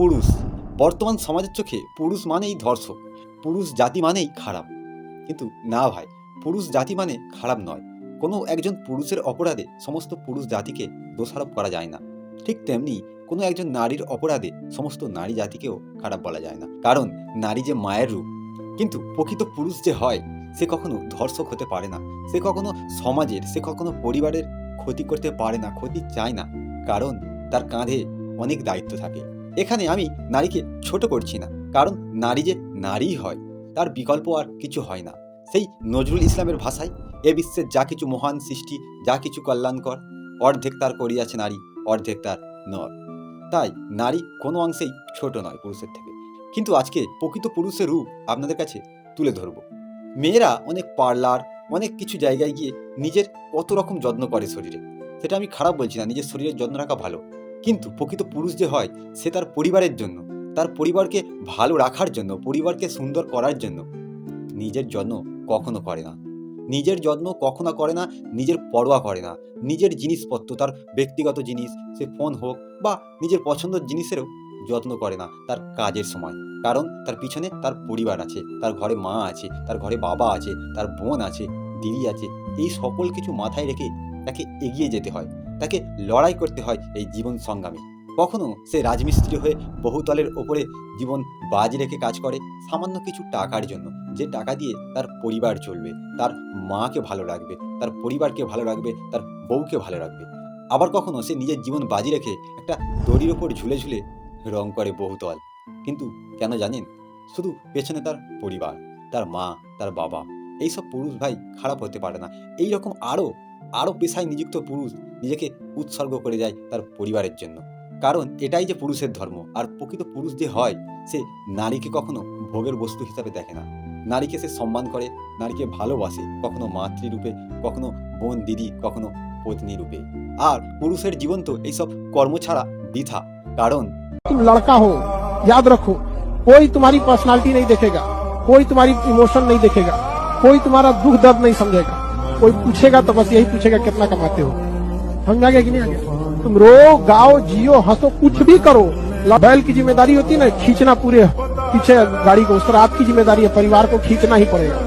পুরুষ। বর্তমান সমাজের চোখে পুরুষ মানেই ধর্ষক, পুরুষ জাতি মানেই খারাপ। কিন্তু না ভাই, পুরুষ জাতি মানে খারাপ নয়। কোনো একজন পুরুষের অপরাধে সমস্ত পুরুষ জাতিকে দোষারোপ করা যায় না। ঠিক তেমনি কোনো একজন নারীর অপরাধে সমস্ত নারী জাতিকেও খারাপ বলা যায় না। কারণ নারী যে মায়ের রূপ, কিন্তু প্রকৃত পুরুষ যে হয়, সে কখনো ধর্ষক হতে পারে না। সে কখনো সমাজের, সে কখনো পরিবারের ক্ষতি করতে পারে না, ক্ষতি চায় না। কারণ তার কাঁধে অনেক দায়িত্ব থাকে। এখানে আমি নারীকে ছোট করছি না, কারণ নারী যে নারীই হয়, তার বিকল্প আর কিছু হয় না। সেই নজরুল ইসলামের ভাষায়, এ বিশ্বের যা কিছু মহান সৃষ্টি, যা কিছু কল্যাণকর, অর্ধেক তার করিয়াছে নারী, অর্ধেক তার নর। তাই নারী কোনো অংশেই ছোট নয় পুরুষের থেকে। কিন্তু আজকে প্রকৃত পুরুষের রূপ আপনাদের কাছে তুলে ধরব। মেয়েরা অনেক পার্লার, অনেক কিছু জায়গায় গিয়ে নিজের কত রকম যত্ন করে শরীরে। সেটা আমি খারাপ বলছি না, নিজের শরীরের যত্ন রাখা ভালো। কিন্তু প্রকৃত পুরুষ যে হয়, সে তার পরিবারের জন্য, তার পরিবারকে ভালো রাখার জন্য, পরিবারকে সুন্দর করার জন্য নিজের যত্ন কখনো করে না। নিজের যত্ন কখনো করে না, নিজের পরোয়া করে না। নিজের জিনিসপত্র, তার ব্যক্তিগত জিনিস, সে ফোন হোক বা নিজের পছন্দের জিনিসেরও যত্ন করে না তার কাজের সময়। কারণ তার পিছনে তার পরিবার আছে, তার ঘরে মা আছে, তার ঘরে বাবা আছে, তার বোন আছে, দিদি আছে, এই সকল কিছু মাথায় রেখে তাকে এগিয়ে যেতে হয়। তাকে লড়াই করতে হয় এই জীবন সংগ্রামে। কখনো সে রাজমিস্ত্রি হয়ে বহুতলের ওপরে জীবন বাজি রেখে কাজ করে সামান্য কিছু টাকার জন্য। যে টাকা দিয়ে তার পরিবার চলবে, তার মাকে ভালো রাখবে, তার পরিবারকে ভালো রাখবে, তার বউকে ভালো রাখবে। আবার কখনো সে নিজের জীবন বাজি রেখে একটা দড়ির ওপর ঝুলে ঝুলে রং করে বহুতল কিন্তু কেন জানেন? শুধু পেছনে তার পরিবার, তার মা, তার বাবা। এইসব পুরুষ ভাই খারাপ হতে পারে না। এই রকম আরও আরও পেশায় নিযুক্ত পুরুষ নিজেকে উৎসর্গ করে যায় তার পরিবারের জন্য কারণ এটাই যে পুরুষের ধর্ম আর প্রকৃত পুরুষ যে হয় সে নারীকে কখনো ভোগের বস্তু হিসাবে দেখে না নারীকে সে সম্মান করে নারীকে ভালোবাসে কখনো মাতৃরূপে কখনো বোন দিদি কখনো পত্নী রূপে আর পুরুষের জীবন তো এইসব কর্ম ছাড়া বৃথা কারণ तुम लड़का हो याद रखो कोई तुम्हारी पर्सनालिटी नहीं देखेगा कोई तुम्हारी इमोशन नहीं देखेगा कोई तुम्हारा दुख दर्द नहीं समझेगा कोई पूछेगा तो बस यही पूछेगा कितना कमाते हो। समझ आ गया कि नहीं आ गया? तुम रो गाओ, जियो, हंसो, कुछ भी करो। बैल की ज़िम्मेदारी होती है ना, खींचना पूरे पीछे गाड़ी को, उस तरह आपकी ज़िम्मेदारी है, परिवार को खींचना ही पड़ेगा।